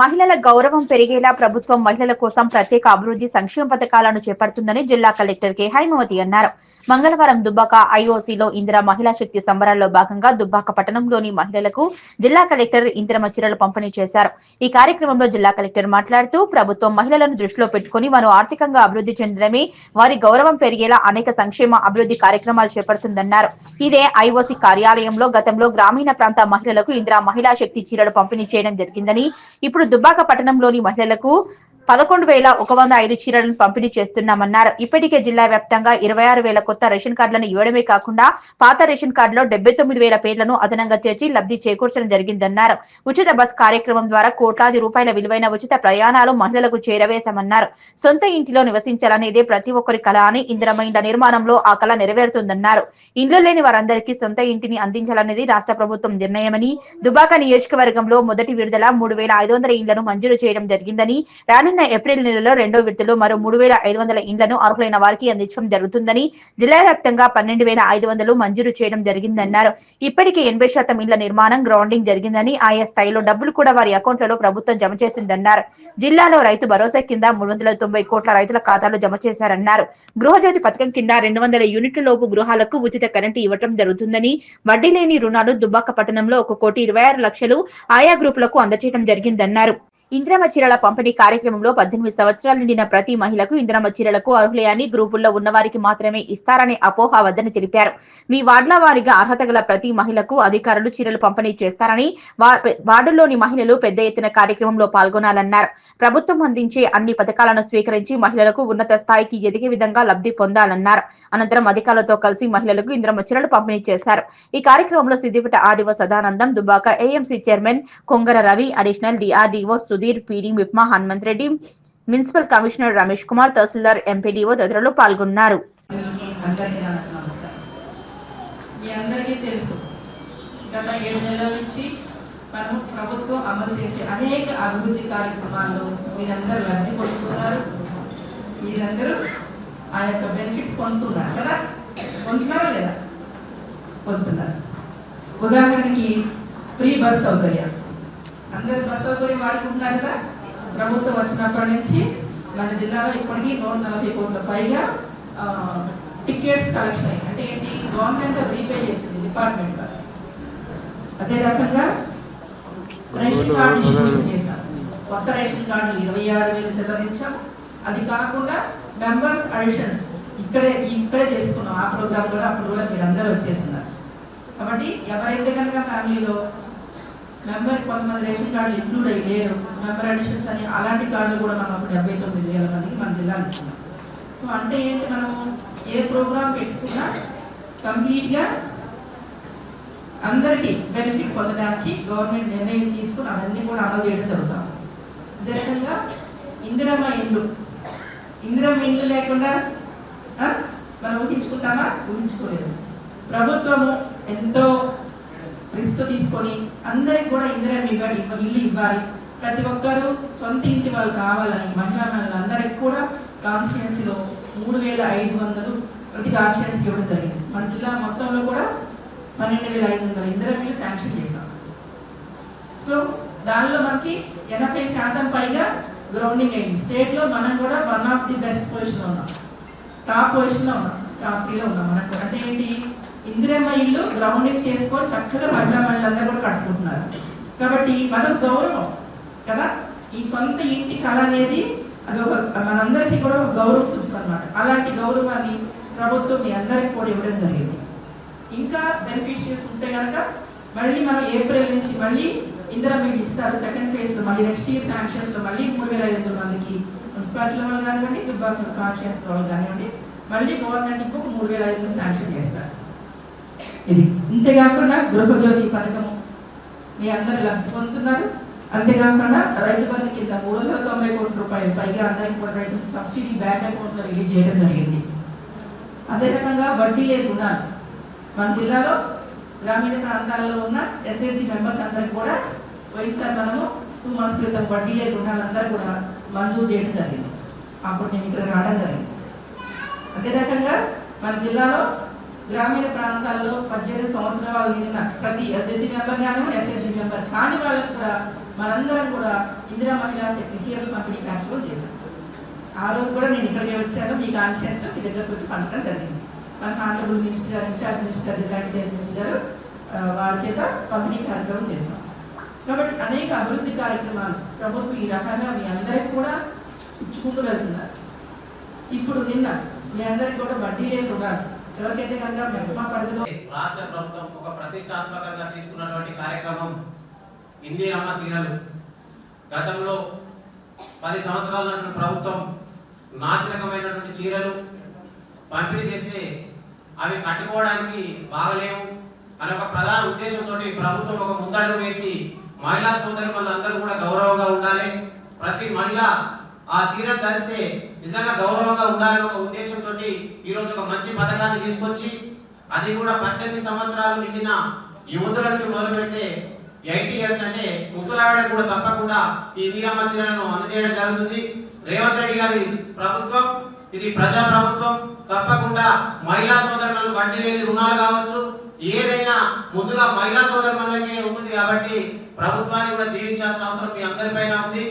మహిళల గౌరవం పెరిగేలా ప్రభుత్వం మహిళల కోసం ప్రత్యేక అభివృద్ధి సంక్షేమ పథకాలను చేపడుతుందని జిల్లా కలెక్టర్ కె. హైమవతి అన్నారు. మంగళవారం దుబ్బాక ఐఓసీలో ఇందిరా మహిళా శక్తి సంబరాల్లో భాగంగా దుబ్బాక పట్టణంలోని మహిళలకు జిల్లా కలెక్టర్ ఇందిరమ చీరలు పంపిణీ చేశారు. ఈ కార్యక్రమంలో జిల్లా కలెక్టర్ మాట్లాడుతూ ప్రభుత్వం మహిళలను దృష్టిలో పెట్టుకుని వారు ఆర్థికంగా అభివృద్ధి చెందడమే వారి గౌరవం పెరిగేలా అనేక సంక్షేమ అభివృద్ధి కార్యక్రమాలు చేపడుతుందన్నారు. ఇదే ఐఓసీ కార్యాలయంలో గతంలో గ్రామీణ ప్రాంత మహిళలకు ఇందిరా మహిళా శక్తి చీరలు పంపిణీ చేయడం జరిగిందని ఇప్పుడు దుబ్బాక పట్టణంలోని మహిళలకు పదకొండు వేల ఒక వంద ఐదు చీరలను పంపిణీ చేస్తున్నామన్నారు. ఇప్పటికే జిల్లా వ్యాప్తంగా ఇరవై ఆరు వేల కొత్త రేషన్ కార్డులను ఇవ్వడమే కాకుండా పాత రేషన్ కార్డులో డెబ్బై తొమ్మిది వేల పేర్లను అదనంగా చేర్చి లబ్ధి చేకూర్చడం జరిగిందన్నారు. ఉచిత బస్ కార్యక్రమం ద్వారా కోట్లాది రూపాయల విలువైన ఉచిత ప్రయాణాలు మహిళలకు చేరవేశామన్నారు. సొంత ఇంటిలో నివసించాలనేదే ప్రతి ఒక్కరి కళ అని ఇందిరమ ఇండ్ల నిర్మాణంలో ఆ కళ నెరవేరుతుందన్నారు. ఇండ్లు లేని వారందరికీ సొంత ఇంటిని అందించాలనేది రాష్ట్ర ప్రభుత్వం నిర్ణయమని దుబాక నియోజకవర్గంలో మొదటి విడుదల మూడు వేల ఐదు వందల ఇండ్లను మంజూరు చేయడం జరిగిందని రానున్న ఏప్రిల్ నెలలో రెండో విడతలో మరో మూడు వేల ఐదు వందల ఇండ్లను అర్హులైన వారికి అందించడం జరుగుతుందని జిల్లా వ్యాప్తంగా పన్నెండు వేల ఐదు వందలు మంజూరు చేయడం జరిగిందన్నారు. ఇప్పటికే ఎనభై శాతం ఇళ్ళ నిర్మాణం గ్రౌండింగ్ జరిగిందని ఆయా స్థాయిలో డబ్బులు కూడా వారి అకౌంట్లలో ప్రభుత్వం జమ చేసిందన్నారు. జిల్లాలో రైతు భరోసా కింద మూడు వందల తొంభై కోట్ల రైతుల ఖాతాలో జమ చేశారన్నారు. గృహజ్యోతి పథకం కింద రెండు వందల యూనిట్ల లోపు గృహాలకు ఉచిత కరెంటు ఇవ్వటం జరుగుతుందని వడ్డీ లేని రుణాలు దుబ్బాక పట్టణంలో ఒక కోటి ఇరవై ఆరు లక్షలు ఆయా గ్రూపులకు అందచేయడం జరిగిందన్నారు. ఇంద్రమ చీరల పంపిణీ కార్యక్రమంలో పద్దెనిమిది సంవత్సరాలు నిండిన ప్రతి మహిళకు ఇంద్రమ చీరలకు అర్హులే అని గ్రూపుల్లో ఉన్నవారికి మాత్రమే ఇస్తారనే అపోహ వద్దని తెలిపారు. మీ వార్డుల వారిగా అర్హత గల ప్రతి మహిళకు అధికారులు చీరలు పంపిణీ చేస్తారని వార్డుల్లోని మహిళలు పెద్ద ఎత్తున కార్యక్రమంలో పాల్గొనాలన్నారు. ప్రభుత్వం అందించే అన్ని పథకాలను స్వీకరించి మహిళలకు ఉన్నత స్థాయికి ఎదిగే విధంగా లబ్ధి పొందాలన్నారు. అనంతరం అధికారులతో కలిసి మహిళలకు ఇంద్రమ చీరలు పంపిణీ చేశారు. ఈ కార్యక్రమంలో Siddipet ఆదివ Sadanandam Dubaka AMC chairman Kongara Ravi additional DRDO Sudheer PD MEPMA Hanumanth Reddy municipal commissioner Ramesh Kumar tahsildar MPDO తదితరులు పాల్గొన్నారు. మీ అందరికీ తెలుసు గత ఏడు నెలల నుంచి మనం ప్రభుత్వం అమలు చేసే అనేక అభివృద్ధి కార్యక్రమాల్లో మీరందరూ లబ్ధి పొందుతున్నారు. మీరందరూ ఆ యొక్క బెనిఫిట్స్ పొందుతున్నారు కదా? పొందుతున్నారా లేదా? పొందుతున్నారు. ఉదాహరణకి ఫ్రీ బస్ సౌకర్యం అందరు బస్ సౌకర్యం వాడుకుంటున్నారు కదా? ప్రభుత్వం వచ్చినప్పటి నుంచి మన జిల్లాలో ఇప్పటికీ నూట నలభై కోట్ల పైగా టికెట్స్ కలెక్షన్ అయ్యాయి. అంటే ఏంటి? గవర్నమెంట్ రీపే చేసింది డిపార్ట్మెంట్. అదే రకంగా రేషన్ కార్డు ఇష్యూషన్ చేశాం కొత్త రేషన్ కార్డు ఇరవై ఆరు వేలు చెల్లించాం. అది కాకుండా మెంబర్స్ అడిషన్స్ ఇక్కడే ఇక్కడే చేసుకున్నాం. ఆ ప్రోగ్రామ్ కూడా అప్పుడు కూడా మీరు అందరూ వచ్చేస్తున్నారు. కాబట్టి ఎవరైతే కనుక ఫ్యామిలీలో మెంబర్ కొంతమంది రేషన్ కార్డులు ఇంక్లూడ్ అయ్యి లేరు. మెంబర్ అడిషన్స్ అని అలాంటి కార్డులు కూడా మనం ఒక డెబ్బై తొమ్మిది వేల మందికి మన జిల్లాలో ఇచ్చున్నాం సో అంటే ఏంటి? మనం ఏ ప్రోగ్రామ్ పెట్టుకున్నా కంప్లీట్గా అందరికీ బెనిఫిట్ పొందడానికి గవర్నమెంట్ నిర్ణయం తీసుకుని అవన్నీ కూడా అమలు చేయడం జరుగుతాం. అదే రకంగా ఇందిరమ్మ ఇండ్లు. ఇందిరమ్మ ఇండ్లు లేకుండా మనం ఊహించుకుంటామా? ఊహించుకోలేదు. ప్రభుత్వము ఎంతో రిస్క్ తీసుకొని అందరికి కూడా ఇందిరమ్మ ఇవ్వాలి ఇల్లు ఇవ్వాలి. ప్రతి ఒక్కరూ సొంత ఇంటి వాళ్ళు కావాలని మహిళా మహిళలందరికీ కూడా కాన్స్టిట్యున్సీలో మూడు వేల ఐదు వందలు ప్రతి కాన్స్టిట్యున్సీకి ఇవ్వడం జరిగింది. మన జిల్లా మొత్తంలో కూడా పన్నెండు వేల ఐదు వందల ఇందిరమ్మలు శాంక్షన్ చేశాం. సో దానిలో మనకి ఎనభై శాతం పైగా గ్రౌండింగ్ అయింది. స్టేట్లో మనం కూడా వన్ ఆఫ్ ది బెస్ట్ పొజిషన్లో ఉన్నాం. టాప్ పొజిషన్లో ఉన్నాం. టాప్ త్రీలో ఉన్నాం. మనకు అంటే ఏంటి? ఇందిరమ్మ ఇల్లు గ్రౌండింగ్ చేసుకొని చక్కగా మహిళా మహిళలందరూ కూడా కట్టుకుంటున్నారు. కాబట్టి మనం గౌరవం కదా? ఈ సొంత ఇంటి కళ అనేది అది ఒక మనందరికీ కూడా ఒక గౌరవం సూచన అనమాట అలాంటి గౌరవాన్ని ప్రభుత్వం మీ అందరికి కూడా ఇవ్వడం జరిగింది. ఇంకా బెనిఫిషరీస్ ఉంటే కనుక మళ్ళీ మనం ఏప్రిల్ నుంచి మళ్ళీ ఇందిరా మీకు ఇస్తారు. సెకండ్ ఫేజ్లో మళ్ళీ నెక్స్ట్ ఇయర్ శాంక్షన్స్లో మళ్ళీ మూడు వేల ఐదు వందల మందికి మున్సిపాలిటీ వాళ్ళు కానివ్వండి దుబ్బాక కాన్షియన్స్ వాళ్ళు కానివ్వండి మళ్ళీ గవర్నమెంట్ ఇంకొక మూడు వేల ఐదు వందలు శాంక్షన్ చేస్తారు. ఇది అంతేకాకుండా గృహజ్యోతి పథకము. మీ అందరు లబ్ధి పొందుతున్నారు. అంతేకాకుండా రైతు బంధు కింద మూడు వందల తొంభై కోట్ల రూపాయలు పైగా అందరికి కూడా రైతులకు సబ్సిడీ బ్యాంక్ అకౌంట్లో రిలీజ్ చేయడం జరిగింది. అదే రకంగా వడ్డీ లేకుండా మన జిల్లాలో గ్రామీణ ప్రాంతాల్లో ఉన్న ఎస్ఎస్జి మెంబర్స్ అందరికి కూడా పోయినసారి మనము టూ మంత్స్ క్రితం వడ్డీ లేకుండా అందరూ కూడా మంజూరు చేయడం జరిగింది. అప్పుడు మేము ఇక్కడ రావడం జరిగింది. అదే రకంగా మన జిల్లాలో గ్రామీణ ప్రాంతాల్లో పద్దెనిమిది సంవత్సరాలు నిండిన ప్రతి ఎస్హెచ్జి మెంబర్ కానీ ఎస్హెచ్జి మెంబర్ కాని వాళ్ళకు కూడా మనందరం కూడా ఇందిరా మహిళా శక్తి చీరలు పంపిణీ కార్యక్రమం చేశాం. ఆ రోజు కూడా నేను ఇక్కడికి వచ్చాను. మీ కాన్ఫిడెన్స్ మీ దగ్గరకు వచ్చి పంచడం జరిగింది. మన ఆనరబుల్ మినిస్టర్ గారు ఇన్ఛార్జ్ మినిస్టర్ గారు జిల్లా ఇన్ఛార్జ్ మినిస్టర్ గారు వారి చేత పంపిణీ కార్యక్రమం చేశాం. కాబట్టి అనేక అభివృద్ధి కార్యక్రమాలు ప్రభుత్వం ఈ రకంగా మీ అందరికి కూడా ఇచ్చుకుంటూ వెళ్తున్నారు. ఇప్పుడు నిన్న మీ అందరికి కూడా వడ్డీ లేని రుణాలు ఎవరికైతే కనుక పరిధిలో రాష్ట్ర ప్రభుత్వం ఒక ప్రతిష్టాత్మకంగా తీసుకున్నటువంటి కార్యక్రమం ఇందిరమ్మ చీరలు. గతంలో పది సంవత్సరాల ప్రభుత్వం నాశనకమైనటువంటి చీరలు పంపిణీ చేస్తే అవి కట్టుకోవడానికి బాగలేవు అనే ఒక ప్రధాన ఉద్దేశంతో ప్రభుత్వం ఒక ముందడుగు వేసి మహిళా సోదరి అందరూ కూడా గౌరవంగా ఉండాలి. ప్రతి మహిళ ఆ చీరను ధరిస్తే నిజంగా గౌరవంగా ఉండాలనే ఒక ఉద్దేశంతో ఈ రోజు ఒక మంచి పథకాన్ని తీసుకొచ్చి అది కూడా పద్దెనిమిది సంవత్సరాలు నిండిన యువతుల నుంచి మొదలు పెడితే ఎయిటీ ఇయర్స్ అంటే ముసలావిడ కూడా తప్పకుండా ఈ ఇందిరమ్మ చీరను అందజేయడం జరుగుతుంది. రేవంత్ రెడ్డి గారి ప్రభుత్వం ఇది ప్రజా ప్రభుత్వం తప్పకుండా మహిళా సోదరులు వడ్డీ లేని రుణాలు కావచ్చు. ఏదైనా ముందుగా మహిళా సోదరులకే ఉంటుంది కాబట్టి ప్రభుత్వాన్ని కూడా దీవించాల్సిన అవసరం మీ అందరిపైన ఉంది.